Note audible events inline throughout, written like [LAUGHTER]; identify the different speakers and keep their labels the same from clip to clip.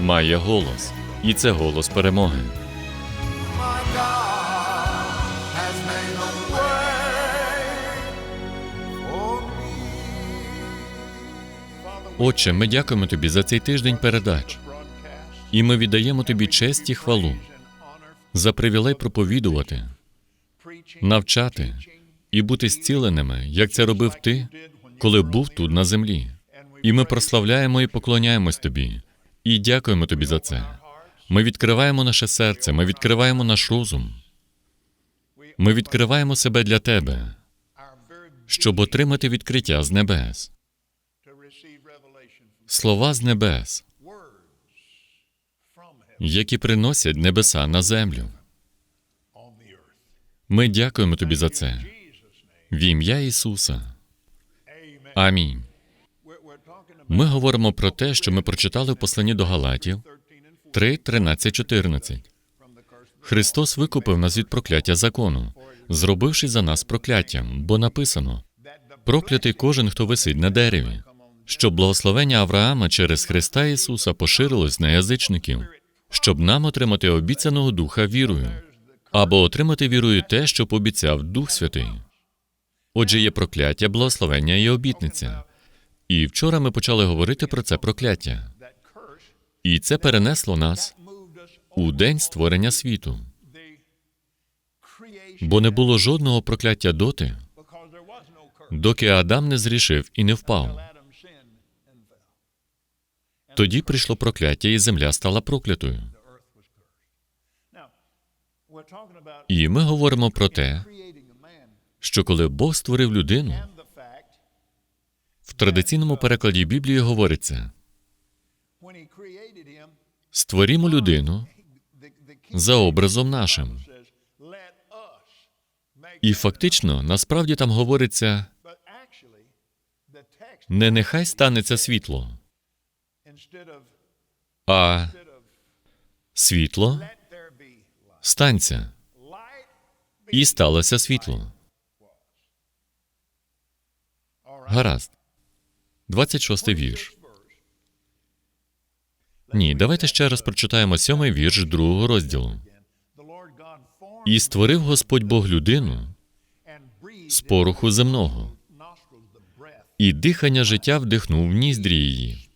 Speaker 1: має голос, і це голос перемоги. Отче, ми дякуємо тобі за цей тиждень передач, і ми віддаємо тобі честь і хвалу за привілей проповідувати, навчати і бути зціленими, як це робив ти, коли був тут на землі. І ми прославляємо і поклоняємось тобі, і дякуємо тобі за це. Ми відкриваємо наше серце, ми відкриваємо наш розум. Ми відкриваємо себе для тебе, щоб отримати відкриття з небес, слова з небес, які приносять небеса на землю. Ми дякуємо тобі за це. В ім'я Ісуса. Амінь. Ми говоримо про те, що ми прочитали в посланні до Галатів 3, 13, 14. Христос викупив нас від прокляття закону, зробивши за нас прокляттям, бо написано: проклятий кожен, хто висить на дереві, щоб благословення Авраама через Христа Ісуса поширилось на язичників, щоб нам отримати обіцяного Духа вірою, або отримати вірою те, що пообіцяв Дух Святий. Отже, є прокляття, благословення і обітниця. І вчора ми почали говорити про це прокляття. І це перенесло нас у день створення світу, бо не було жодного прокляття доти, доки Адам не зрішив і не впав. Тоді прийшло прокляття, і земля стала проклятою. І ми говоримо про те, що коли Бог створив людину, традиційному перекладі Біблії говориться: створімо людину за образом нашим. І фактично, насправді там говориться не нехай станеться світло, а світло станься. І сталося світло. Гаразд. 26 вірш. Ні, давайте ще раз прочитаємо сьомий вірш другого розділу. І створив Господь Бог людину з пороху земного, і дихання життя вдихнув в ніздрі її,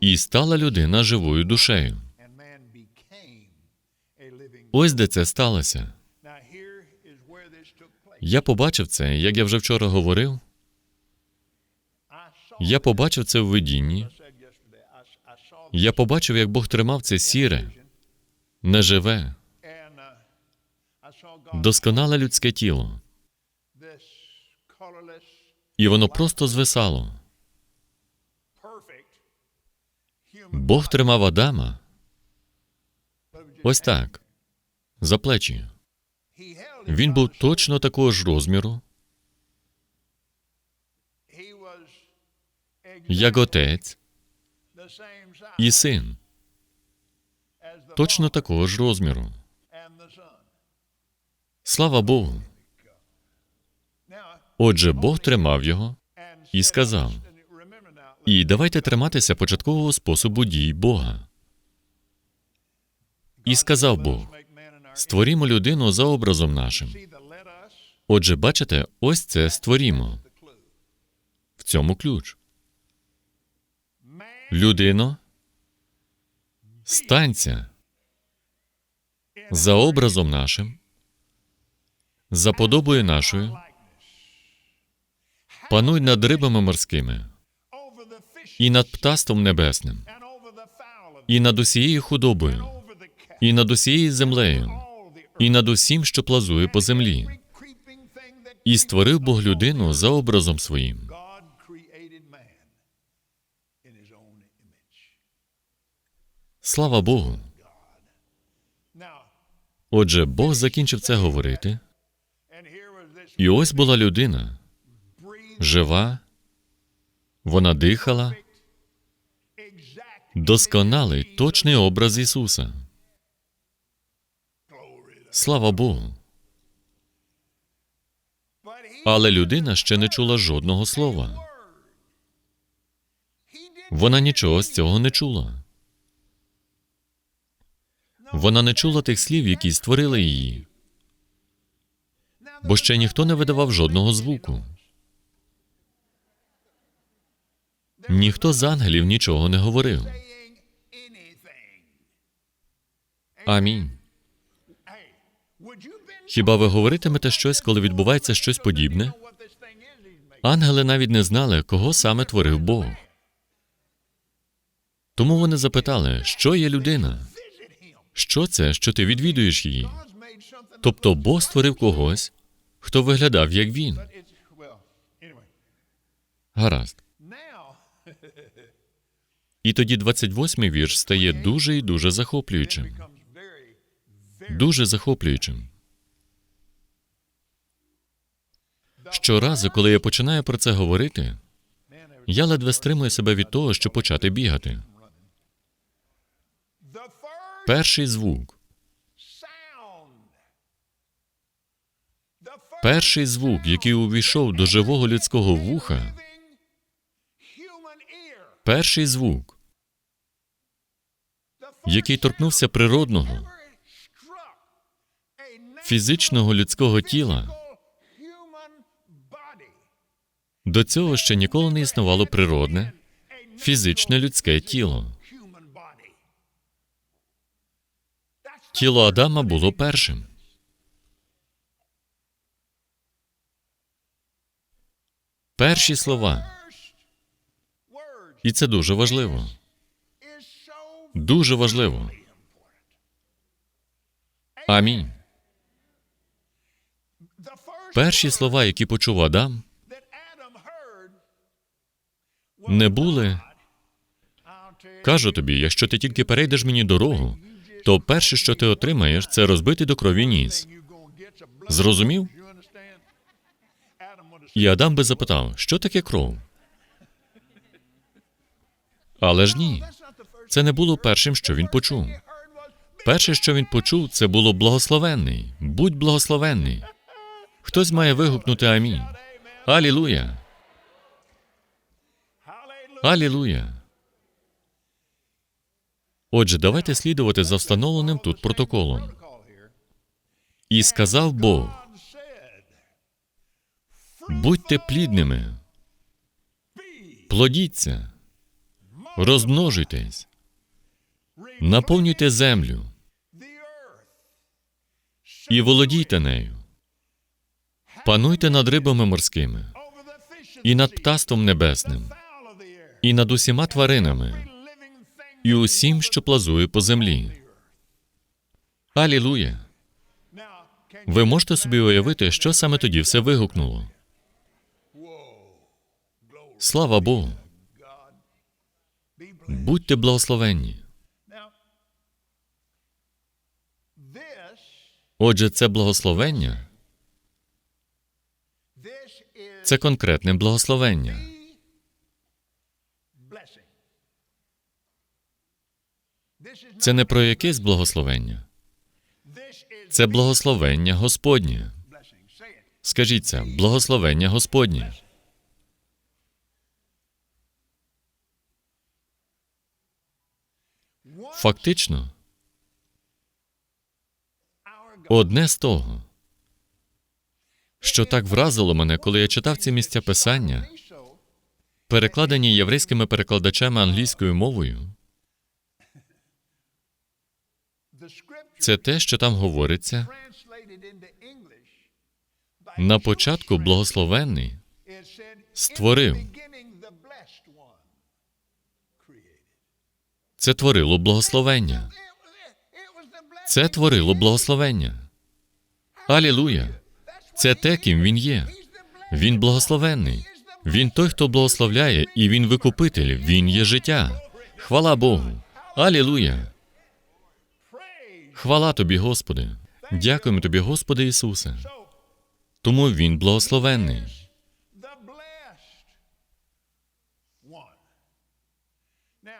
Speaker 1: і стала людина живою душею. Ось де це сталося. Я побачив це, як я вже вчора говорив. Я побачив це в видінні. Я побачив, як Бог тримав це сіре, неживе, досконале людське тіло, і воно просто звисало. Бог тримав Адама ось так, за плечі. Він був точно такого ж розміру, як отець і син, точно такого ж розміру. Слава Богу. Отже, Бог тримав його і сказав: І давайте триматися початкового способу дій Бога. І сказав Бог: створімо людину за образом нашим. Отже, бачите, ось це створімо. В цьому ключ. Людино, станься за образом нашим, за подобою нашою, пануй над рибами морськими і над птаством небесним, і над усією худобою, і над усією землею, і над усім, що плазує по землі. І створив Бог людину за образом своїм. Слава Богу. Отже, Бог закінчив це говорити, і ось була людина, жива, вона дихала, досконалий, точний образ Ісуса. Слава Богу. Але людина ще не чула жодного слова. Вона нічого з цього не чула. Вона не чула тих слів, які створили її, бо ще ніхто не видавав жодного звуку. Ніхто з ангелів нічого не говорив. Амінь. Хіба ви говоритимете щось, коли відбувається щось подібне? Ангели навіть не знали, кого саме творив Бог. Тому вони запитали, що є людина? Що це, що ти відвідуєш її? Тобто Бог створив когось, хто виглядав як він. Гаразд. [LAUGHS] І тоді 28-й вірш стає дуже і дуже захоплюючим. Дуже захоплюючим. Щоразу, коли я починаю про це говорити, я ледве стримую себе від того, щоб почати бігати. Перший звук, перший звук, який увійшов до живого людського вуха, перший звук, який торкнувся природного, фізичного людського тіла, до цього ще ніколи не існувало природне, фізичне людське тіло. Тіло Адама було першим. Перші слова, і це дуже важливо. Дуже важливо. Амінь. Перші слова, які почув Адам, не були кажу тобі, якщо ти тільки перейдеш мені дорогу, то перше, що ти отримаєш, це розбитий до крові ніс. Зрозумів? І Адам би запитав, що таке кров? Але ж ні, це не було першим, що він почув. Перше, що він почув, це було благословенний. Будь благословенний. Хтось має вигукнути амінь. Алілуя! Алілуя! Отже, давайте слідувати за встановленим тут протоколом. І сказав Бог: будьте плідними, плодіться, розмножуйтесь, наповнюйте землю і володійте нею. Пануйте над рибами морськими, і над
Speaker 2: sea,
Speaker 1: птастом небесним, і над усіма тваринами. І усім, що плазує по землі. Алілуя! Ви можете собі уявити, що саме тоді все вигукнуло. Слава Богу! Будьте благословенні. Отже, це благословення це конкретне благословення. Це не про якесь благословення, це благословення Господнє. Скажіть це, благословення Господнє. Фактично, одне з того, що так вразило мене, коли я читав ці місця писання, перекладені єврейськими перекладачами англійською мовою, Це те, що там говориться. На початку благословенний створив. Це творило благословення. Це творило благословення. Алілуя! Це те, ким він є. Він благословенний. Він той, хто благословляє, і він викупитель. Він є життя. Хвала Богу. Алілуя! Хвала тобі, Господи. Дякуємо тобі, Господи Ісусе. Тому Він благословенний.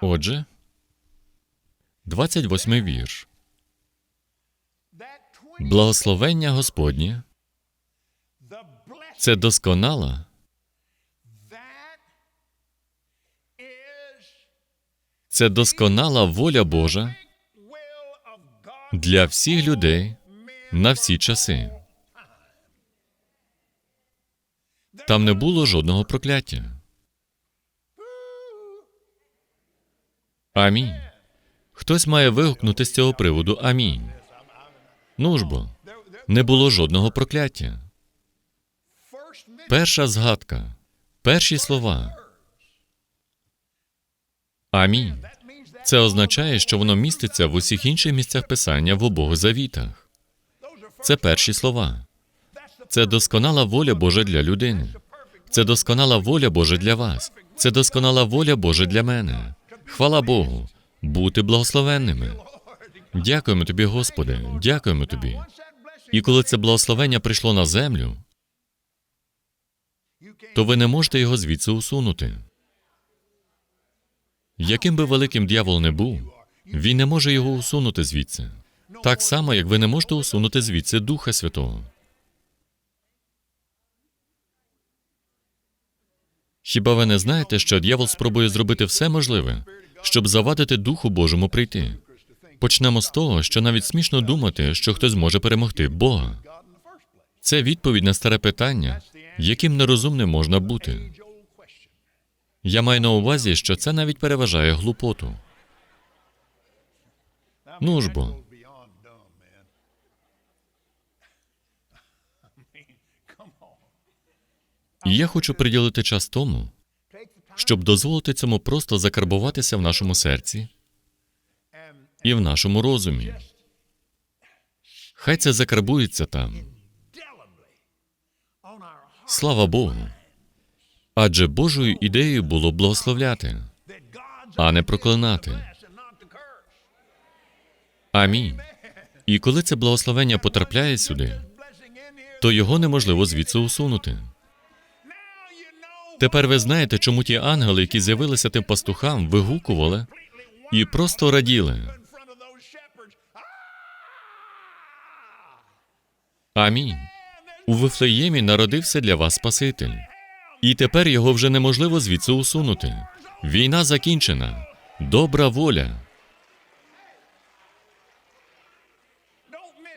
Speaker 1: Отже, 28 вірш. Благословення Господнє це досконала, це досконала воля Божа для всіх людей на всі часи. Там не було жодного прокляття. Амінь. Хтось має вигукнути з цього приводу Амінь. Ну ж бо, не було жодного прокляття. Перша згадка, перші слова. Амінь. Це означає, що воно міститься в усіх інших місцях писання в обох завітах. Це перші слова. Це досконала воля Божа для людини. Це досконала воля Божа для вас. Це досконала воля Божа для мене. Хвала Богу, бути благословенними. Дякуємо тобі, Господи, дякуємо тобі. І коли це благословення прийшло на землю, то ви не можете його звідси усунути. Яким би великим дьявол не був, він не може його усунути звідси. Так само, як ви не можете усунути звідси Духа Святого. Хіба ви не знаєте, що дьявол спробує зробити все можливе, щоб завадити Духу Божому прийти? Почнемо з того, що навіть смішно думати, що хтось може перемогти Бога. Це відповідь на старе питання, яким нерозумним можна бути. Я маю на увазі, що це навіть переважає глупоту. Ну ж бо. І я хочу приділити час тому, щоб дозволити цьому просто закарбуватися в нашому серці і в нашому розумі. Хай це закарбується там. Слава Богу. Адже Божою ідеєю було благословляти, а не проклинати. Амінь. І коли це благословення потрапляє сюди, то його неможливо звідси усунути. Тепер ви знаєте, чому ті ангели, які з'явилися тим пастухам, вигукували і просто раділи. Амінь. У Вифлеємі народився для вас Спаситель. І тепер його вже неможливо звідси усунути. Війна закінчена. Добра воля.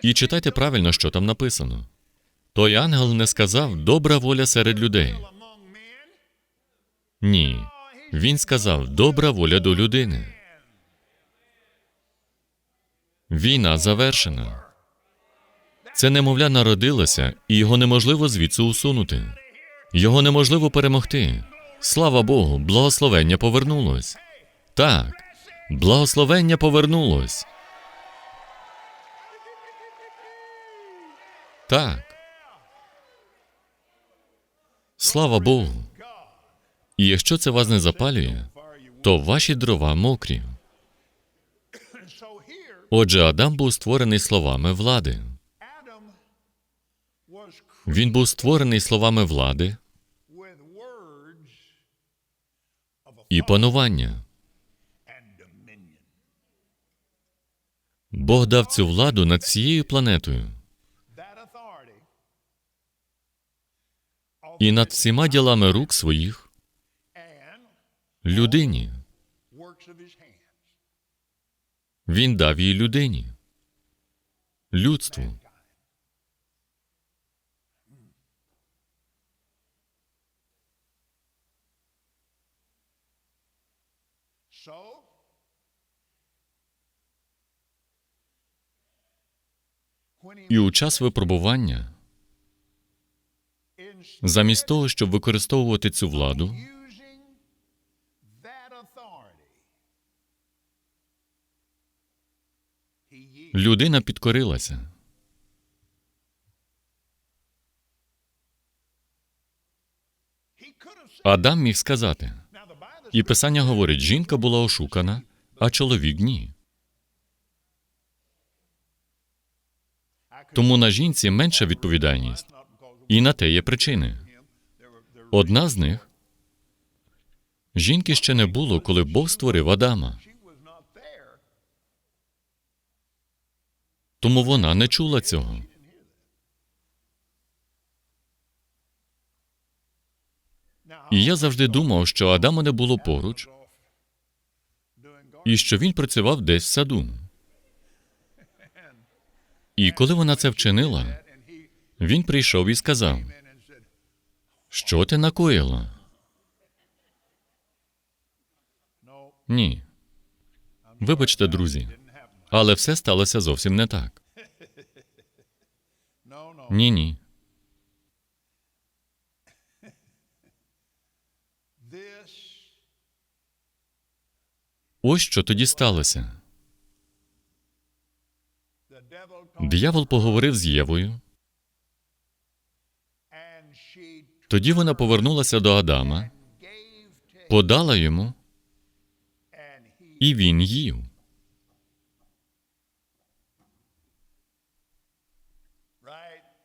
Speaker 1: І читайте правильно, що там написано. Той ангел не сказав добра воля серед людей. Ні. Він сказав добра воля до людини. Війна завершена. Це немовля народилося, і його неможливо звідси усунути. Його неможливо перемогти. Слава Богу, благословення повернулось. Так, благословення повернулось. Так. Слава Богу. І якщо це вас не запалює, то ваші дрова мокрі. Отже, Адам був створений словами влади. Він був створений словами влади і панування. Бог дав цю владу над всією планетою і над всіма ділами рук своїх людині. Він дав її людині, людству. І у час випробування, замість того, щоб використовувати цю владу, людина підкорилася. Адам міг сказати, і Писання говорить, жінка була ошукана, а чоловік ні. Тому на жінці менша відповідальність, і на те є причини. Одна з них жінки ще не було, коли Бог створив Адама, тому вона не чула цього. І я завжди думав, що Адама не було поруч, і що він працював десь в саду. І коли вона це вчинила, він прийшов і сказав: Що ти накоїла? Ні. Вибачте, друзі, але все сталося зовсім не так. Ні, ні. Ось що тоді сталося. Диявол поговорив з Євою, тоді вона повернулася до Адама, подала йому, і він їв.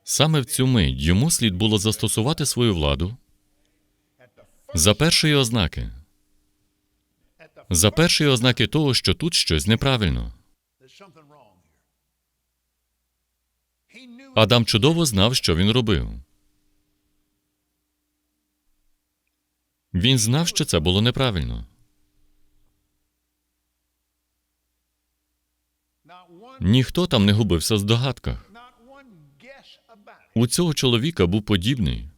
Speaker 1: Саме в цю мить йому слід було застосувати свою владу за першої ознаки, за першої ознаки того, що тут щось неправильно. Адам чудово знав, що він робив. Він знав, що це було неправильно. Ніхто там не губився в здогадках. У цього чоловіка був подібний,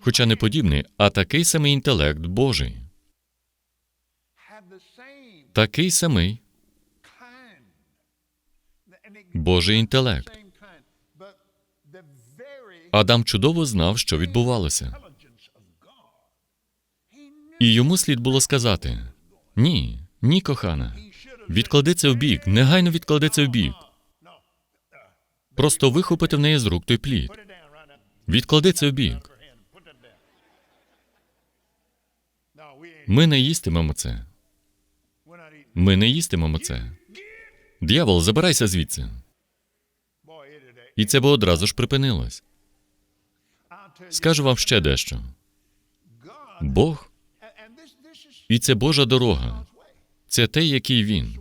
Speaker 1: хоча не подібний, а такий самий інтелект Божий, такий самий Божий інтелект. Адам чудово знав, що відбувалося, і йому слід було сказати: ні, ні, кохана, відклади це в бік, негайно відклади це в бік. Просто вихопити в неї з рук той плід. Відклади це в бік. Ми не їстимемо це. Ми не їстимемо це. Д'явол, забирайся звідси. І це би одразу ж припинилось. Скажу вам ще дещо. Бог, і це Божа дорога. Це те, який він.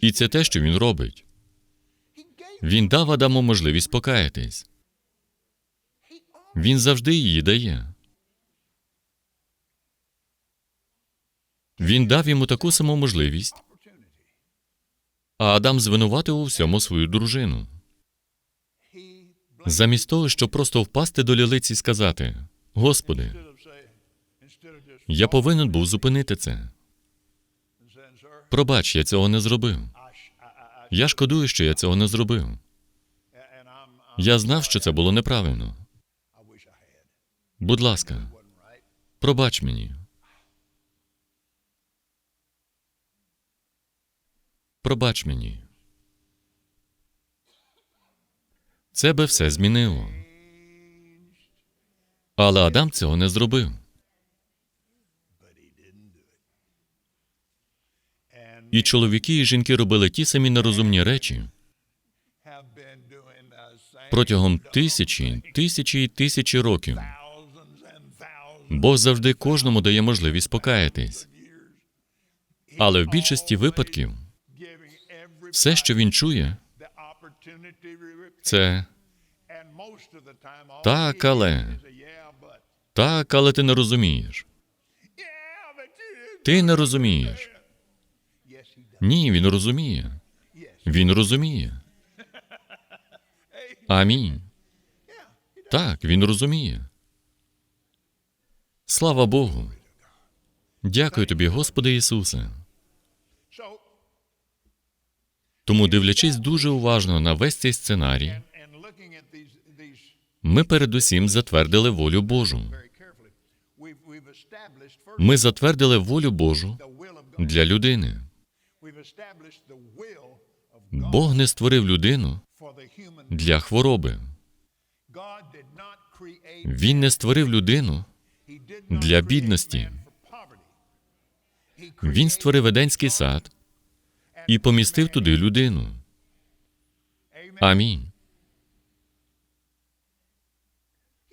Speaker 1: І це те, що він робить. Він дав Адаму можливість покаятись. Він завжди її дає. Він дав йому таку саму можливість, а Адам звинуватив у всьому свою дружину. Замість того, щоб просто впасти до лілиці і сказати: Господи, я повинен був зупинити це. Пробач, я цього не зробив. Я шкодую, що я цього не зробив. Я знав, що це було неправильно. Будь ласка, пробач мені. Пробач мені. Це би все змінило. Але Адам цього не зробив. І чоловіки і жінки робили ті самі нерозумні речі протягом тисячі, тисячі і тисячі років. Бог завжди кожному дає можливість покаятись. Але в більшості випадків все, що він чує, це Так, але. так, але ти не розумієш. Ти не розумієш. Ні, він розуміє. Він розуміє. [LAUGHS] Амінь. Так, він розуміє. Слава Богу. Дякую тобі, Господи Ісусе. Тому, дивлячись дуже уважно на весь цей сценарій, ми передусім затвердили волю Божу. Ми затвердили волю Божу для людини. Бог не створив людину для хвороби. Він не створив людину для бідності. Він створив Еденський сад і помістив туди людину. Амінь.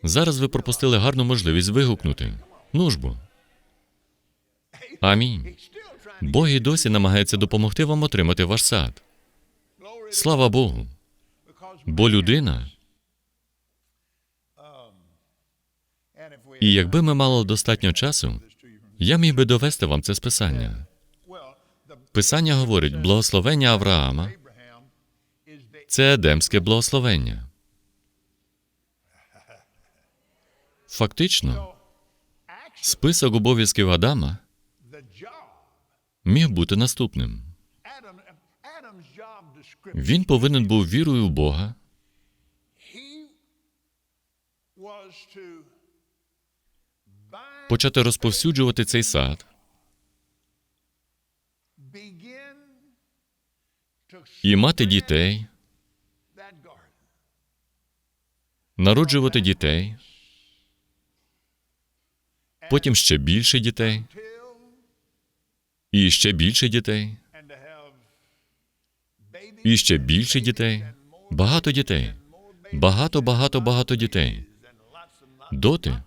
Speaker 1: Зараз ви пропустили гарну можливість вигукнути. Ну ж бо. Амінь. Бог і досі намагається допомогти вам отримати ваш сад. Слава Богу. Бо людина, і якби ми мали достатньо часу, я міг би довести вам це з писання.
Speaker 2: well the
Speaker 1: Писання говорить, благословення Авраама це едемське благословення. Фактично, список обов'язків Адама міг бути наступним. Він повинен був вірою в Бога почати розповсюджувати цей сад і мати дітей, народжувати дітей, потім ще більше дітей і ще більше дітей, і ще більше дітей, багато дітей, багато, багато, багато дітей. Доти,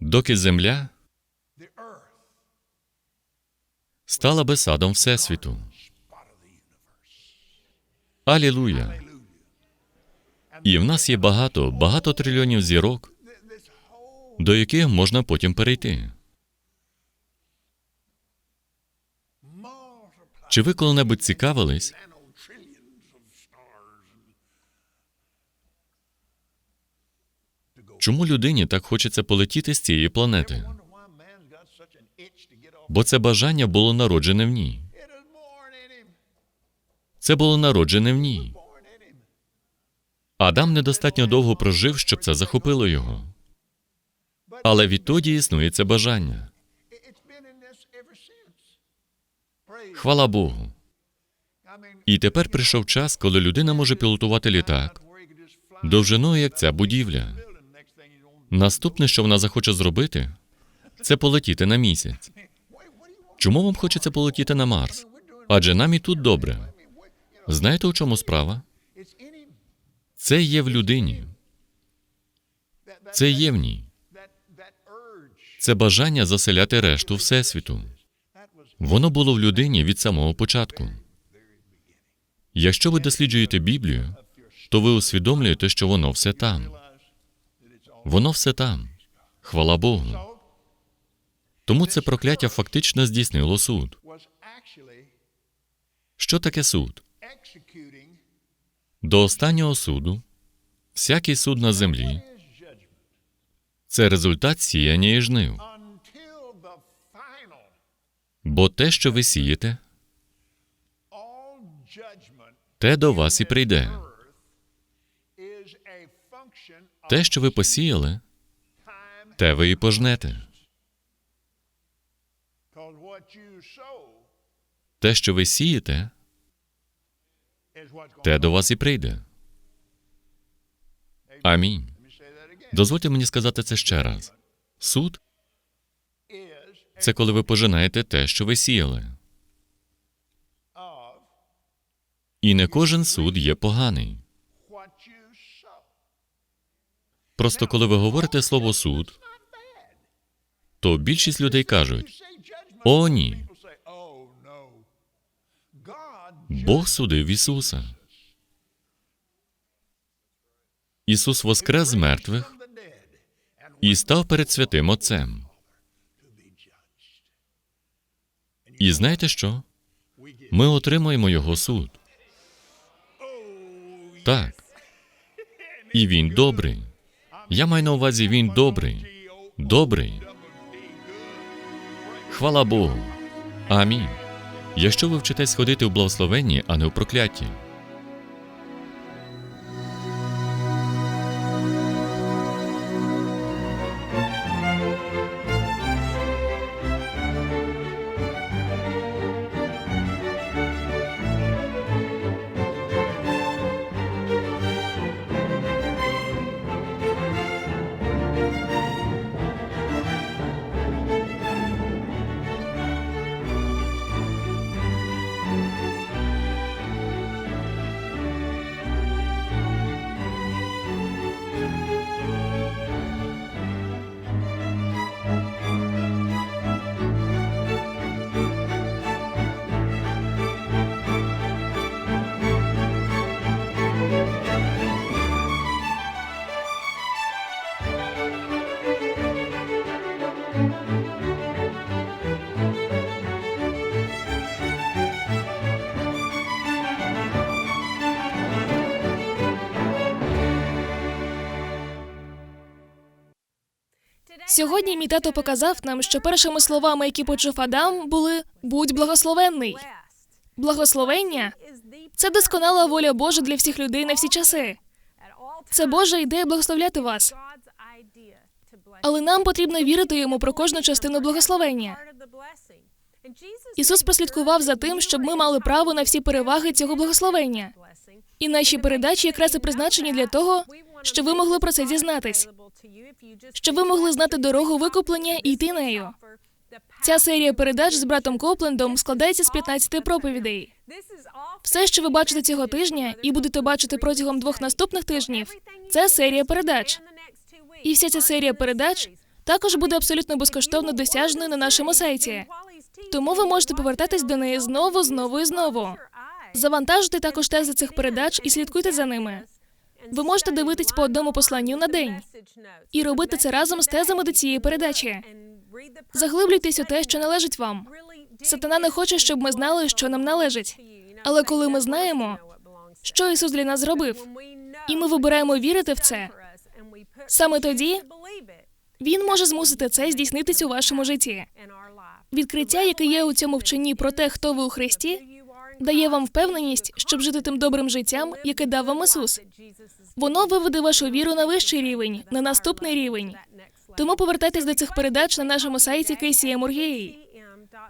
Speaker 1: доки земля стала би садом Всесвіту. Алілуя! І в нас є багато, багато трильйонів зірок, до яких можна потім перейти. Чи ви коли-небудь цікавились, чому людині так хочеться полетіти з цієї планети? Бо це бажання було народжене в ній. Це було народжене в ній. Адам недостатньо довго прожив, щоб це захопило його. Але відтоді існує це бажання. Хвала Богу. І тепер прийшов час, коли людина може пілотувати літак довжиною, як ця будівля. Наступне, що вона захоче зробити, це полетіти на місяць. Чому вам хочеться полетіти на Марс? Адже нам і тут добре. Знаєте, у чому справа? Це є в людині. Це є в ній. Це бажання заселяти решту Всесвіту. Воно було в людині від самого початку. Якщо ви досліджуєте Біблію, то ви усвідомлюєте, що воно все там. Воно все там. Хвала Богу. Тому це прокляття фактично здійснило суд. Що таке суд? До останнього суду всякий суд на землі це результат сіяння і жнив. Бо те, що ви сієте, те до вас і прийде. Те, що ви посіяли, те ви і пожнете. Те, що ви сієте, те до вас і прийде. Амінь. Дозвольте мені сказати це ще раз. Суд це коли ви пожинаєте те, що ви сіяли. І не кожен суд є поганий. Просто коли ви говорите слово суд, то більшість людей кажуть: О, ні, Бог судив Ісуса. Ісус воскрес з мертвих і став перед святим Отцем. І знаєте що? Ми отримуємо Його суд. Так. І він добрий. Я маю на увазі, він добрий. Добрий. Хвала Богу. Амінь. Якщо ви вчитесь ходити у благословенні, а не у прокляття,
Speaker 3: Сьогодні мій тато показав нам, що першими словами, які почув Адам, були будь благословенний. Благословення це досконала воля Божа для всіх людей на всі часи. Це Божа ідея благословляти вас. Але нам потрібно вірити йому про кожну частину благословення. Ісус прослідкував за тим, щоб ми мали право на всі переваги цього благословення. І наші передачі якраз і призначені для того, щоб ви могли про це дізнатись, щоб ви могли знати дорогу викуплення і йти нею. Ця серія передач з братом Коплендом складається з 15 проповідей. Все, що ви бачите цього тижня, і будете бачити протягом двох наступних тижнів, це серія передач. І вся ця серія передач також буде абсолютно безкоштовно досяжною на нашому сайті. Тому ви можете повертатись до неї знову, знову і знову. Завантажуйте також тези цих передач і слідкуйте за ними. Ви можете дивитись по одному посланню на день і робити це разом з тезами до цієї передачі. Заглиблюйтесь у те, що належить вам. Сатана не хоче, щоб ми знали, що нам належить. Але коли ми знаємо, що Ісус для нас зробив, і ми вибираємо вірити в це, саме тоді Він може змусити це здійснитись у вашому житті. Відкриття, яке є у цьому вченні про те, хто ви у Христі, дає вам впевненість, щоб жити тим добрим життям, яке дав вам Ісус. Воно виведе вашу віру на вищий рівень, на наступний рівень. Тому повертайтесь до цих передач на нашому сайті KCM.org.ua.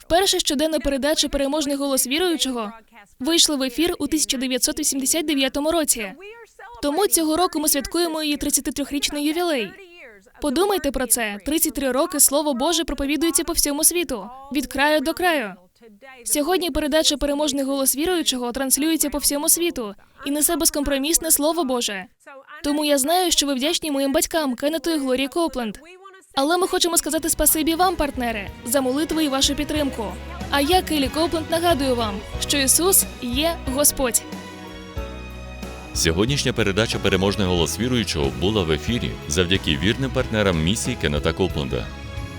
Speaker 3: Перша щоденна передача Переможний голос віруючого вийшла в ефір у 1989 році. Тому цього року ми святкуємо її 33-річний ювілей. Подумайте про це: 33 роки Слово Боже проповідується по всьому світу від краю до краю. Сьогодні передача Переможний голос віруючого транслюється по всьому світу і несе безкомпромісне слово Боже. Тому я знаю, що ви вдячні моїм батькам Кеннету і Глорії Копленд. Але ми хочемо сказати спасибі вам, партнери, за молитви і вашу підтримку. А я, Келі Копленд, нагадую вам, що Ісус є Господь.
Speaker 1: Сьогоднішня передача Переможний голос віруючого була в ефірі завдяки вірним партнерам місії Кеннета Копленда.